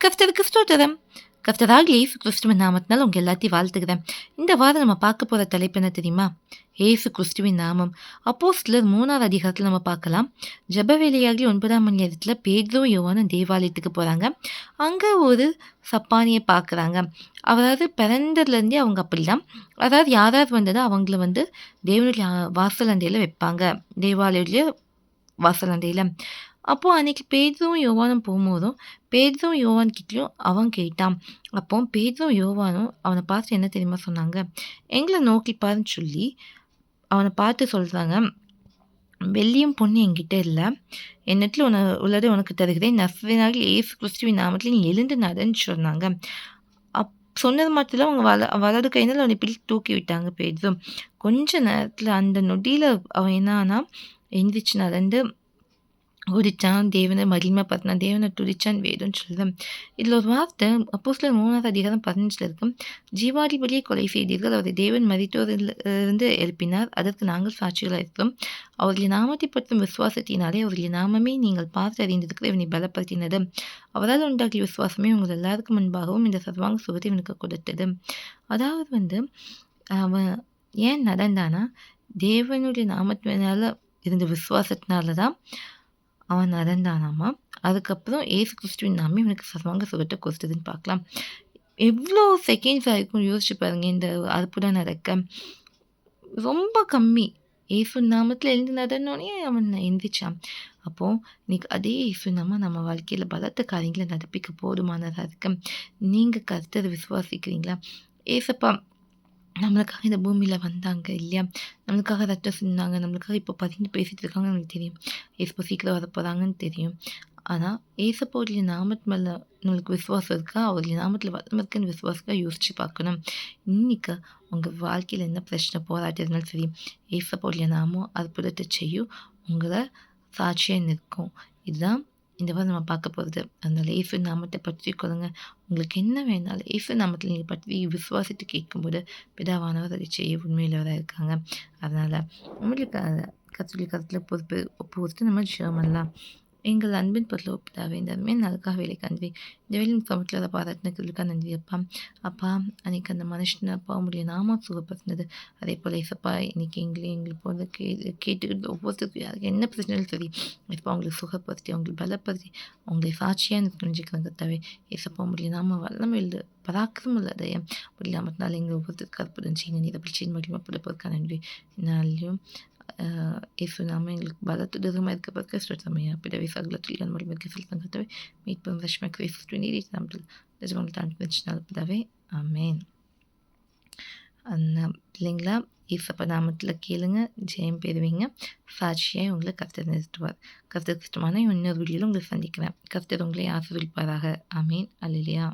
கர்த்தருக்கு தரம் கர்த்தராகிய ஏசு கிறிஸ்துவின் நாமத்தினால் உங்கள் எல்லாத்தையும் வாழ்த்துக்கிறேன் இந்த வாரம் நம்ம பார்க்க போகிற தலைப்பு என்ன தெரியுமா? ஏசு கிறிஸ்துவின் நாமம். அப்போ சிலர் மூணாவது அதிகாரத்தில் நம்ம பார்க்கலாம். ஜப வேலையாகி ஒன்பதாம் மணி நேரத்தில் பேதோ யோவானும் தேவாலயத்துக்கு போகிறாங்க அங்கே ஒரு சப்பானியை பார்க்குறாங்க. அதாவது பிறந்ததுலேருந்தே அவங்க அப்படிலாம் அதாவது யாராவது வந்ததோ அவங்கள வந்து தேவனுடைய வாசலண்டையில் வைப்பாங்க. தேவாலயத்துலேயே வாசலண்டையில் அப்போது அன்றைக்கி பேதும் யோவானும் போகும்போதும் பேதும் யோவான் கிட்டேயும் அவன் கேட்டான். அப்போ பேதும் யோவானும் அவனை பார்த்து என்ன தெரியுமா சொன்னாங்க? எங்களை நோக்கி பாருன்னு சொல்லி அவனை பார்த்து சொல்கிறாங்க வெள்ளியும் பொண்ணு என்கிட்ட இல்லை. என்னத்தில் உன உள்ளது உனக்கு தருகிறேன். நஸ்ரனாக ஏசு கிறிஸ்துவின் நாமத்தில் நீ எழுந்து நடன்னு சொன்னாங்க. அப் சொன்னது மட்டும் அவங்க வல வலது கையினால் அவனை பிடிச்சி தூக்கி விட்டாங்க பேதும் கொஞ்ச நேரத்தில் அந்த நொடியில் அவன் என்னன்னா எந்திரிச்சு நடந்து ஓடிச்சான் தேவனை மகிமைப்படுத்தினான் தேவனை துடிச்சான் வேதம்னு சொல்லுவேன் இதில் ஒரு வார்த்தை அப்போ சில மூணாவது அதிகாரம் பதினஞ்சில் இருக்கும் ஜீவாதிபதியை கொலை செய்தீர்கள் அவரை தேவன் மதித்தோரிலிருந்து எழுப்பினார். அதற்கு நாங்கள் சாட்சிகளாக இருக்கிறோம். அவருடைய நாமத்தை பற்றும் விசுவாசத்தினாலே அவருடைய நாமமே நீங்கள் பார்த்து அறிந்திருக்கிற இவனை பலப்படுத்தினது. அவரால் உண்டாகிய விசுவாசமே உங்கள் எல்லாருக்கும் முன்பாகவும் இந்த சர்வாங்க சுகத்தை இவனுக்கு கொடுத்தது. அதாவது வந்து அவன் ஏன் நடந்தானா? தேவனுடைய நாமத்தினால இருந்த விசுவாசத்தினால தான் அவன் நடந்தானாமா? அதுக்கப்புறம் ஏசு கிறிஸ்துவின் நாமே இவனுக்கு சர்வாங்க சுகத்தை கொடுத்ததுன்னு பார்க்கலாம். எவ்வளோ செகண்ட்ஸ் ஆகிருக்கும் யோசிச்சு பாருங்க இந்த அற்புதம் நடக்க. ரொம்ப கம்மி. ஏசு நாமத்தில் எழுந்து நடனோடனே அவன் எந்திரிச்சான். அப்போது இன்னைக்கு அதே ஏசு நாம நம்ம வாழ்க்கையில் பலத்த காரியங்களை நடப்பிக்க போதுமானதாக இருக்கு. நீங்கள் கருத்தரை விசுவாசிக்கிறீங்களா? ஏசப்பா நம்மளுக்காக இந்த பூமியில் வந்தாங்க இல்லையா? நம்மளுக்காக ரத்தம் சிந்தாங்க நம்மளுக்காக இப்போ பதிந்து பேசிகிட்டு இருக்காங்க நம்மளுக்கு தெரியும். ஏசப்போ சீக்கிரம் வர போகிறாங்கன்னு தெரியும். ஆனால் ஏசப்போடைய நாமத்து மேலே நம்மளுக்கு விசுவாசம் இருக்கா? அவருடைய நாமத்தில் வரம் இருக்குன்னு விசுவாசத்தை யோசித்து பார்க்கணும். இன்றைக்கி உங்கள் வாழ்க்கையில் என்ன பிரச்சனை போராட்டம் இருந்தாலும் சரி ஏசப்போடைய நாமம் அற்புதத்தை செய்யும் உங்களை சாட்சியாக நிற்கும். இதுதான் இந்த வாரம் நம்ம பார்க்க போகிறது அதனால் ஏசு நாமத்தை பற்றி கொள்ளுங்க உங்களுக்கு என்ன வேணாலும் ஏசு நாமத்தில் நீங்கள் பற்றி விசுவாசித்து கேட்கும்போது பிதாவானவர் அதை செய்ய உண்மையிலவராக இருக்காங்க. அதனால் உங்களுக்கு கத்தோலிக் கருத்தில் பொறுப்பு ஒப்பு நம்ம ஜெர்மன்லாம் எங்கள் அன்பின் பொருள் ஒப்பிட்டாவே இந்த அருமையான நாளுக்காக வேலை கண்வி இந்த வேலையின் சமத்தில் பாராட்டினதுக்காக நன்றி அப்பா. அப்பா அன்றைக்கி அந்த மனுஷன் அப்பா உங்களுடைய நாம சுகப்படுத்தினது. அதே போல் இசப்பா இன்றைக்கி எங்களையும் எங்களுக்கு போல கே கேட்டுக்கிட்டு ஒவ்வொருத்தருக்கும் யாருக்கு என்ன பிரச்சனையும் சரி இப்போ அவங்களுக்கு சுகப்படுத்தி அவங்களுக்கு பலப்படுத்தி அவங்களை சாட்சியாக எனக்கு தெரிஞ்சுக்கிறாங்க தவிர இசப்பா உங்களுடைய நாம வல்லமை எழுது பராக்கிரம் இல்லாத முடியல நாமத்தினால எங்களை ஒவ்வொருத்தருக்கு அற்புதம் செய்யுங்க. நீ பிடிச்சி மகிமைப்படுப்பதற்கான நன்றி. நாளையும் Yesu nami Bwana, dotazama katika podcast tutasomea pia vifaa glatul kan mwalimu kisultan katawe mitpam vashmak fi ftuniri tamdil lazima mtanventional padawe amen அண்ணா இல்லைங்களா ஈசப்ப நாமத்தில் கேளுங்க ஜெயம் பெறுவீங்க சாட்சியாக உங்களை கருத்து நிறுத்துவார் கருத்து கஷ்டமான இன்னொரு வீடியோவில் உங்களை சந்திக்கிறேன் கருத்து உங்களை ஆசிரியப்பாராக அமீன் அல்லையா